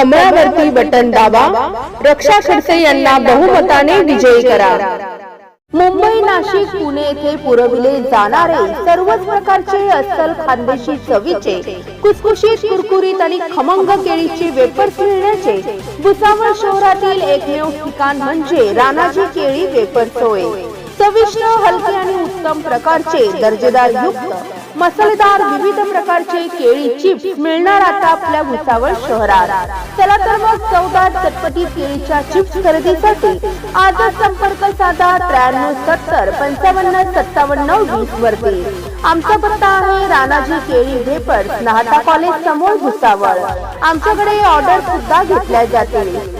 कमळावरती button दाबा. रक्षा खडसे यांना बहुमताने विजयी करा. मुंबई नाशिक पुणे येथे पुरविले जाणारे सर्वच प्रकारचे अस्सल खानदेशी चवीचे कुसकुशीत कुरकुरीत आणि खमंग केळीचे वेपर्स मिळण्याचे भुसावळ शहरातील एकमेव ठिकाण म्हणजे राणाजी केळी वेपर्स होय. चविष्ट हलके आणि उत्तम प्रकारचे दर्जेदार युक्त मसालेदार विविध प्रकारचे केळी चिप्स मिळणार आता आपल्या भुसावळ शहरात. चला तर मग चौदार चटपटी केळीच्या चिप्स खरेदीसाठी आजच संपर्क साधा त्र्याण्णव सत्तर पंचावन्न सत्तावन्न वीस वरती. आमचा पत्ता आहे राणाजी केळी वेपर्स नाहटा कॉलेज समोर भुसावळ. आमच्याकडे ऑर्डर सुद्धा घेतल्या जातील.